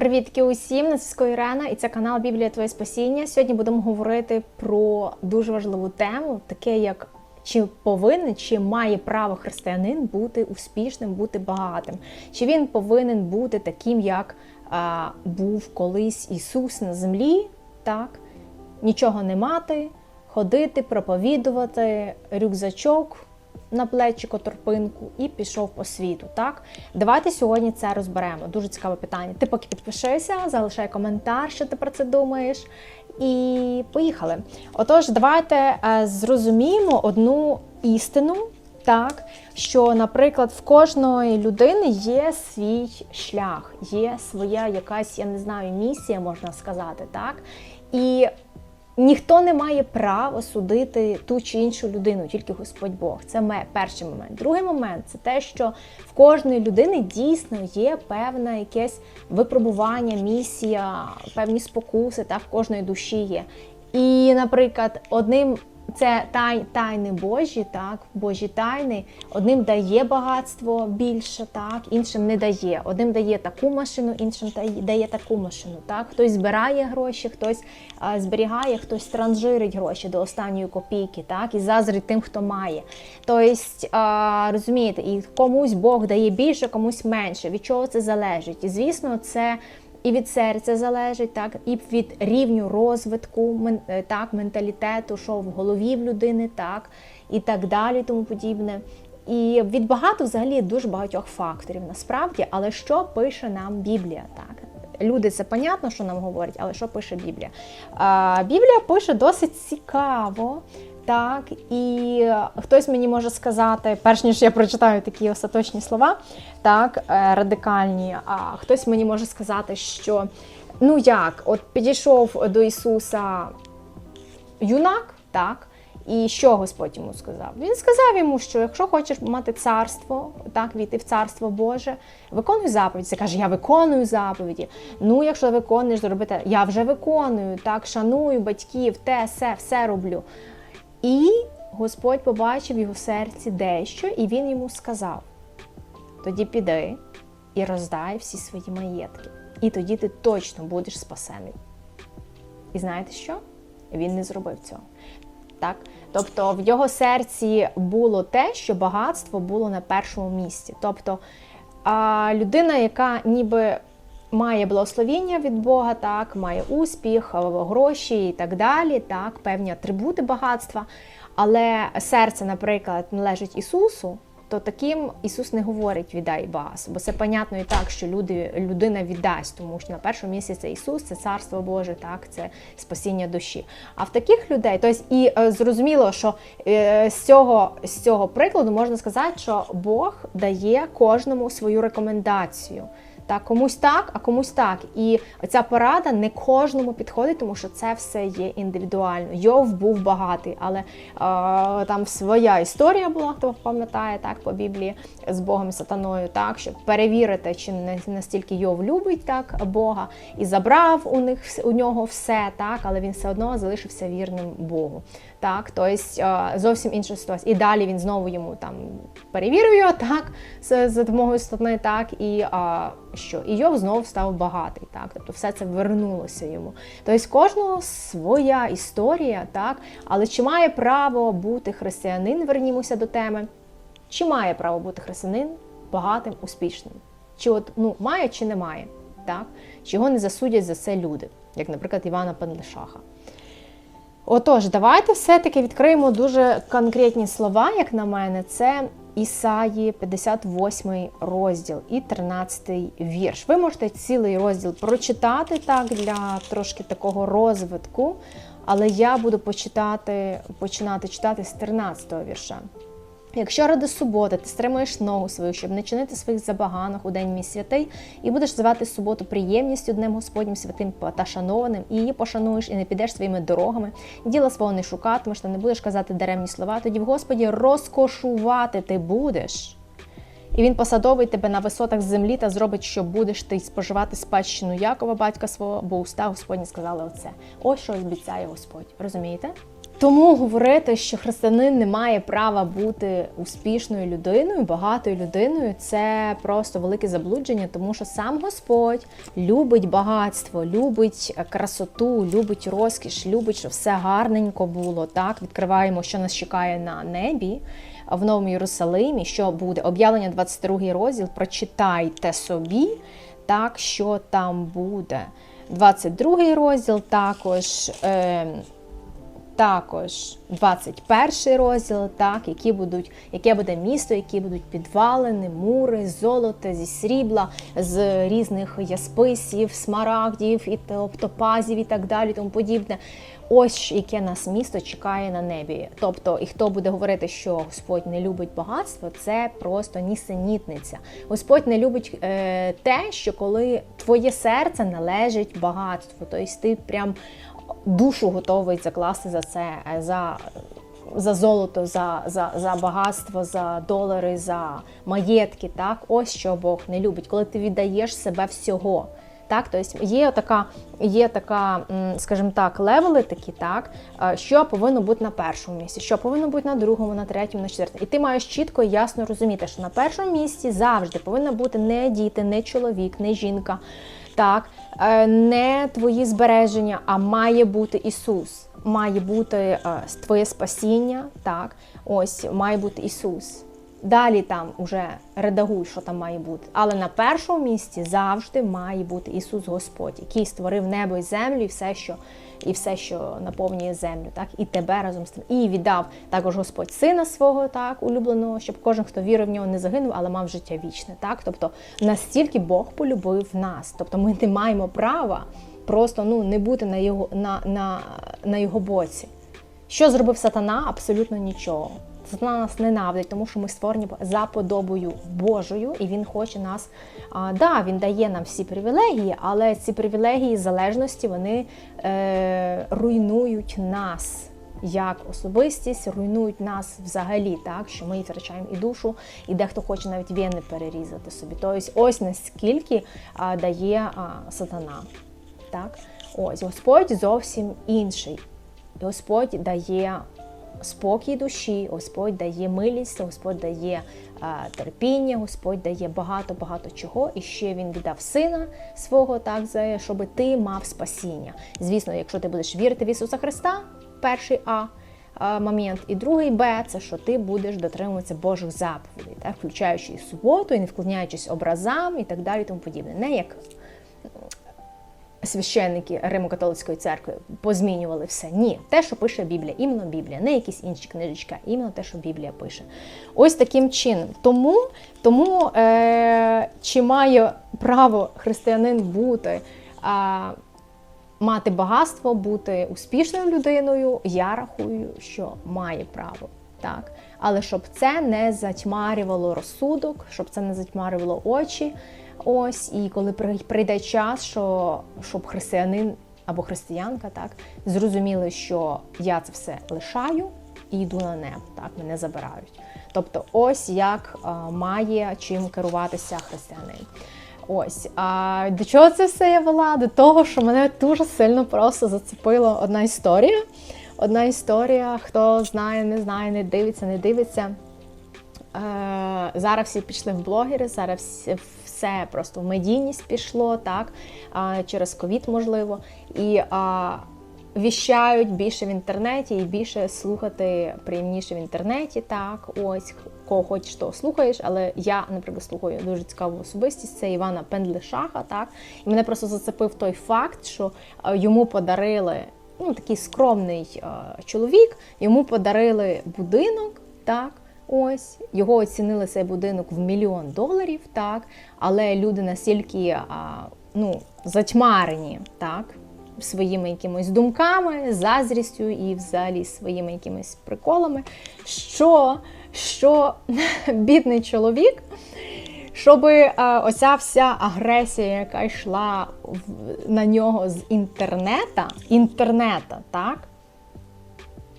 Привітки усім! На зв'язку Ірена і це канал Біблія Твоє Спасіння. Сьогодні будемо говорити про дуже важливу тему, таке як чи повинен, чи має право християнин бути успішним, бути багатим? Чи він повинен бути таким, як а, був колись Ісус на землі? Так, нічого не мати, ходити, проповідувати, рюкзачок на плечико торпинку і пішов по світу. Так, давайте сьогодні це розберемо. Дуже цікаве питання. Ти поки підпишися, залишай коментар, що ти про це думаєш. І поїхали. Отож, давайте е, зрозуміємо одну істину. Так, що, наприклад, в кожної людини є свій шлях, є своя якась, я не знаю, місія, можна сказати, так? І ніхто не має права судити ту чи іншу людину, тільки Господь Бог. Це перший момент. Другий момент це те, що в кожної людини дійсно є певне якесь випробування, місія, певні спокуси, та в кожної душі є. І, наприклад, одним це тай, тайни Божі, так, Божі тайни. Одним дає багатство більше, так, іншим не дає. Одним дає таку машину, іншим дає- таку машину. Так. Хтось збирає гроші, хтось а, зберігає, хтось транжирить гроші до останньої копійки, так, і зазрить тим, хто має. Тобто, розумієте, і комусь Бог дає більше, комусь менше. Від чого це залежить? І звісно, це і від серця залежить, так, і від рівню розвитку, мен- е, так, менталітету, що в голові в людини, так, і так далі, тому подібне. І від багато взагалі дуже багатьох факторів насправді, але що пише нам Біблія? Так? Люди, це понятно, що нам говорять, але що пише Біблія? А, Біблія пише досить цікаво. Так, і хтось мені може сказати, перш ніж я прочитаю такі остаточні слова, так, е, радикальні, а хтось мені може сказати, що ну як, от підійшов до Ісуса юнак, так, і що Господь йому сказав? Він сказав йому, що якщо хочеш мати царство, так, війти в царство Боже, виконуй заповіді. Це каже, я виконую заповіді. Ну, якщо виконуєш, зробити, я вже виконую, так, шаную батьків, те, все, все роблю. І Господь побачив в його серці дещо, і він йому сказав: тоді піди і роздай всі свої маєтки. І тоді ти точно будеш спасений. І знаєте що? Він не зробив цього. Так? Тобто в його серці було те, що багатство було на першому місці. Тобто людина, яка ніби має благословіння від Бога, так, має успіх, е, гроші і так далі, так, певні атрибути багатства, але серце, наприклад, належить Ісусу. То таким Ісус не говорить віддай вас, бо це понятно і так, що люди, людина віддасть, тому що на першому місці це Ісус, це Царство Боже, так, це спасіння душі. А в таких людей, тобто і е, зрозуміло, що е, з цього, з цього прикладу можна сказати, що Бог дає кожному свою рекомендацію. Так, комусь так, а комусь так. І ця порада не кожному підходить, тому що це все є індивідуально. Йов був багатий, але е, там своя історія була, хто пам'ятає так по Біблії з Богом сатаною, так щоб перевірити, чи не настільки Йов любить так Бога, і забрав у них у нього все, так, але він все одно залишився вірним Богу. Так, тобто е, зовсім інша ситуація. І далі він знову йому там перевірив його, так, за допомогою сатани, так, і а, що? І Йов знову став багатий, так, тобто все це вернулося йому. Тобто кожного своя історія, так, але чи має право бути християнин, вернімося до теми, чи має право бути християнин багатим, успішним? Чи от, ну, має чи не має, так? Чи не засудять за це люди, як, наприклад, Івана Панлишаха. Отож, давайте все-таки відкриємо дуже конкретні слова, як на мене, це Ісаї, 58 розділ і 13 вірш. Ви можете цілий розділ прочитати так для трошки такого розвитку, але я буду почитати, починати читати з 13 вірша. Якщо ради суботи ти стримуєш ногу свою, щоб не чинити своїх забаганок у день мій святий, і будеш звати суботу приємністю днем Господнім святим та шанованим, і її пошануєш, і не підеш своїми дорогами, діла свого не шукатимеш, та не будеш казати даремні слова, тоді в Господі розкошувати ти будеш. І він посадовить тебе на висотах землі та зробить, що будеш ти споживати спадщину Якова, батька свого, бо уста Господні сказали оце. Ось що обіцяє Господь. Розумієте? Тому говорити, що християнин не має права бути успішною людиною, багатою людиною, це просто велике заблудження, тому що сам Господь любить багатство, любить красоту, любить розкіш, любить, щоб все гарненько було. Так, відкриваємо, що нас чекає на небі в Новому Єрусалимі. Що буде? Об'явлення 22 розділ. Прочитайте собі, так, що там буде. 22 розділ також. Е, також 21 розділ, так, які будуть, яке буде місто, які будуть підвалини, мури, золото зі срібла, з різних ясписів, смарагдів, і топазів і так далі, тому подібне. Ось яке нас місто чекає на небі. Тобто, і хто буде говорити, що Господь не любить багатство, це просто нісенітниця. Господь не любить е, те, що коли твоє серце належить багатству, тобто ти прям душу готовий закласти за це, е, за за золото, за за, за багатство, за долари, за маєтки. Так, ось що Бог не любить, коли ти віддаєш себе всього. Так, тобто є така, є така, скажімо так, левели такі, так, е, що повинно бути на першому місці, що повинно бути на другому, на третьому, на четвертому. І ти маєш чітко і ясно розуміти, що на першому місці завжди повинна бути не діти, не чоловік, не жінка так, не твої збереження, а має бути Ісус. Має бути е, твоє спасіння, так, ось має бути Ісус. Далі там уже редагуй, що там має бути. Але на першому місці завжди має бути Ісус Господь, який створив небо і землю, і все, що і все, що наповнює землю, так і тебе разом з тим. І віддав також Господь сина свого, так улюбленого, щоб кожен, хто вірив в нього, не загинув, але мав життя вічне. Так, тобто настільки Бог полюбив нас, тобто ми не маємо права просто ну не бути на його на, на, на його боці. Що зробив сатана? Абсолютно нічого. Сатана нас ненавидить, тому що ми створені за подобою Божою, і він хоче нас. А, да, Він дає нам всі привілегії, але ці привілегії залежності вони е, руйнують нас. Як особистість руйнують нас взагалі, так що ми втрачаємо і душу, і дехто хоче навіть вени перерізати собі. Тобто, ось наскільки а, дає а, сатана. Так, ось Господь зовсім інший. Господь дає спокій душі, Господь дає милість, Господь дає терпіння, Господь дає багато-багато чого, і ще він віддав сина свого, так щоб ти мав спасіння. Звісно, якщо ти будеш вірити в Ісуса Христа, перший А. Момент і другий Б це що ти будеш дотримуватися Божих заповідей, так, включаючи і суботу, і не вклоняючись образам і так далі, тому подібне. Не як священники Римо-католицької церкви позмінювали все. Ні, те, що пише Біблія, іменно Біблія, не якісь інші книжечки, а іменно те, що Біблія пише. Ось таким чином. Тому тому е, чи має право християнин бути, е, мати багатство, бути успішною людиною, я рахую, що має право. Так, але щоб це не затьмарювало розсудок, щоб це не затьмарювало очі. Ось, і коли прийде час, що щоб християнин або християнка так зрозуміли, що я це все лишаю і йду на небо, так мене забирають. Тобто, ось як а, має чим керуватися християнин. Ось, а до чого це все я вела? До того, що мене дуже сильно просто зацепила одна історія. Одна історія, хто знає, не знає, не дивиться, не дивиться. Е, Зараз всі пішли в блогери, зараз все просто в медійність пішло, так, через ковід, можливо. І віщають більше в інтернеті і більше слухати приємніше в інтернеті. Так, ось кого хочеш, того слухаєш. Але я, наприклад, слухаю дуже цікаву особистість. Це Івана Пендлишаха. Так, і мене просто зацепив той факт, що йому подарили ну, такий скромний чоловік, йому подарили будинок. так, Ось його оцінили цей будинок в мільйон доларів, так, але люди настільки а, ну, затьмарені так, своїми якимись думками, зазрістю і взагалі своїми якимись приколами, що що бідний чоловік, щоб оця вся агресія, яка йшла на нього з інтернета, інтернета, так,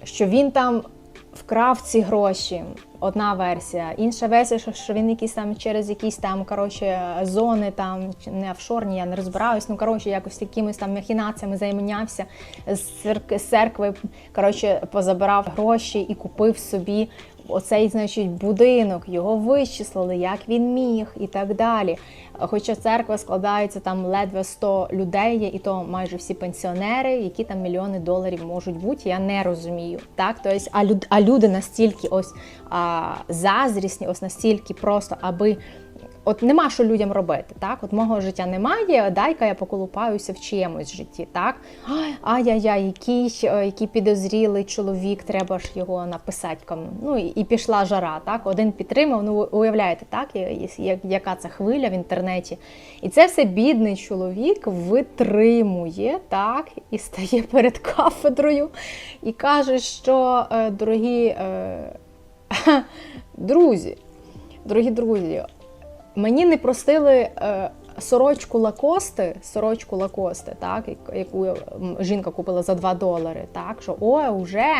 що він там вкрав ці гроші одна версія. Інша версія, що, він якийсь там через якісь там коротше зони, там не офшорні, я не розбираюсь. Ну коротше, якось якимись там махінаціями займінявся з церкви. Коротше, позабирав гроші і купив собі. Оцей, значить, будинок, його вичислили, як він міг і так далі. Хоча церква складається там ледве 100 людей, є, і то майже всі пенсіонери, які там мільйони доларів можуть бути, я не розумію. Так, тобто, а, люд, а люди настільки ось а, зазрісні, ось настільки просто, аби. От нема що людям робити, так? От мого життя немає, дай-ка я поколупаюся в чиємусь житті, так? Ай, Ай-яй-яй, який, е, який підозрілий чоловік, треба ж його написати. Ну і, і пішла жара, так? Один підтримав, ну уявляєте, так? Яка це хвиля в інтернеті. І це все бідний чоловік витримує, так? І стає перед кафедрою і каже, що, е, дорогі е, друзі, дорогі друзі, Мені не простили е, сорочку лакости, сорочку лакости, так, яку жінка купила за 2 долари. Так, що о, вже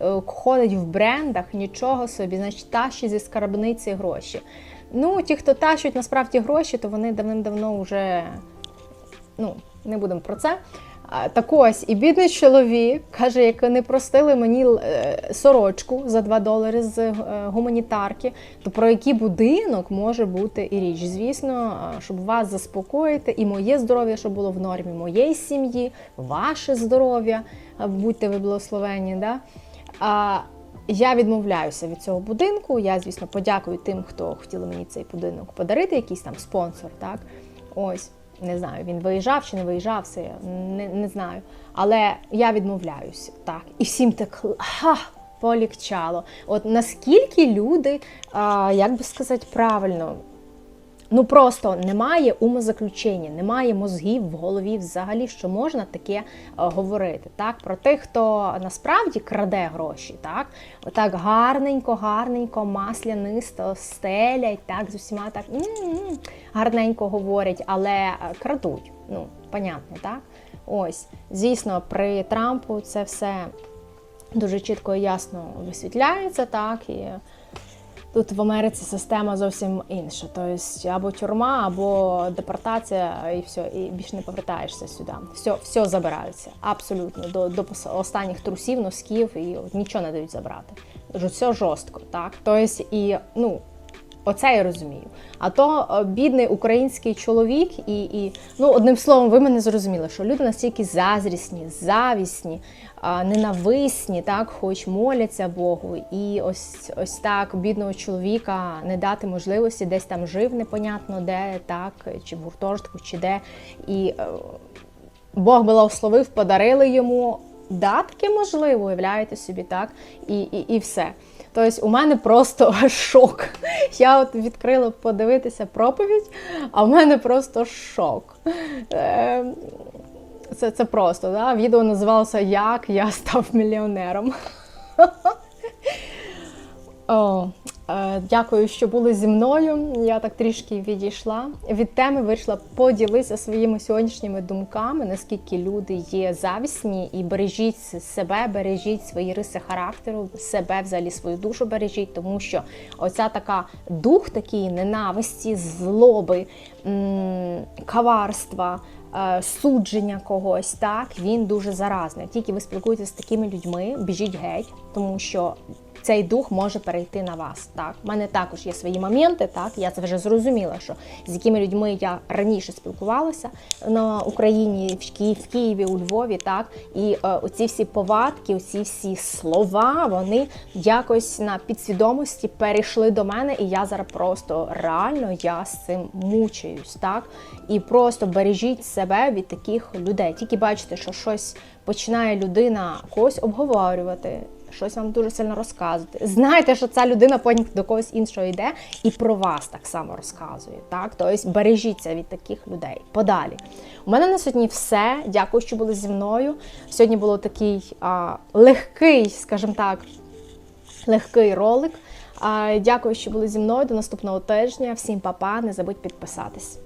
е, ходить в брендах, нічого собі, значить, тащить зі скарбниці гроші. Ну, ті, хто тащать насправді гроші, то вони давним-давно вже ну, не будемо про це. Так ось, і бідний чоловік каже, як не простили мені е, сорочку за 2 долари з е, гуманітарки, то про який будинок може бути і річ? Звісно, щоб вас заспокоїти, і моє здоров'я, щоб було в нормі моєї сім'ї, ваше здоров'я, будьте ви благословені. Да? А, я відмовляюся від цього будинку. Я, звісно, подякую тим, хто хотіли мені цей будинок подарити, якийсь там спонсор. Так? Ось, не знаю, він виїжджав чи не виїжджав, все, не, не знаю. Але я відмовляюся. Так. І всім так ха, полікчало. От наскільки люди, а, як би сказати правильно, Ну просто немає умозаключення, немає мозгів в голові взагалі, що можна таке е, говорити. Так, про тих, хто насправді краде гроші, так, отак гарненько, гарненько, маслянисто стелять, так, з усіма так м-м, гарненько говорять, але е, крадуть. Ну, понятно, так? Ось, звісно, при Трампу це все дуже чітко і ясно висвітляється, так, і Тут в Америці система зовсім інша. Тобто або тюрма, або депортація, і все, і більше не повертаєшся сюди. Все, все забирається. Абсолютно. До, до останніх трусів, носків і нічого не дають забрати. Все жорстко, так? Тобто, і ну. Оце я розумію. А то е, бідний український чоловік, і, і ну одним словом, ви мене зрозуміли, що люди настільки зазрісні, завісні, ненависні, так, хоч моляться Богу, і ось ось так бідного чоловіка не дати можливості, десь там жив, непонятно де, так, чи в гуртожитку, чи де. І е, Бог благословив, подарили йому. Да, таке можливо, уявляєте собі, так? І, і, і все. Тобто у мене просто шок. Я от відкрила подивитися проповідь, а в мене просто шок. Е, Це, це просто, да? відео називалося Як я став мільйонером. О, дякую, що були зі мною. Я так трішки відійшла від теми. Вирішила поділитися своїми сьогоднішніми думками, наскільки люди є завісні, і бережіть себе, бережіть свої риси характеру, себе взагалі свою душу бережіть, тому що оця така дух такий ненависті, злоби, каварства. е, Судження когось, так він дуже заразний. Тільки ви спілкуєтеся з такими людьми, біжіть геть, тому що цей дух може перейти на вас. Так, У мене також є свої моменти. Так, я це вже зрозуміла, що з якими людьми я раніше спілкувалася на Україні, в Києві, в Києві, у Львові. Так, і е, оці всі повадки, оці всі слова, вони якось на підсвідомості перейшли до мене, і я зараз просто реально я з цим мучаюсь. Так, і просто бережіть себе від таких людей. Тільки бачите, що щось починає людина когось обговорювати щось вам дуже сильно розказувати. Знайте, що ця людина потім до когось іншого йде і про вас так само розказує. Так, тобто бережіться від таких людей. Подалі. У мене на сьогодні все. Дякую, що були зі мною. Сьогодні було такий а, легкий, скажімо так, легкий ролик. А, дякую, що були зі мною. До наступного тижня. Всім па-па, не забудь підписатись.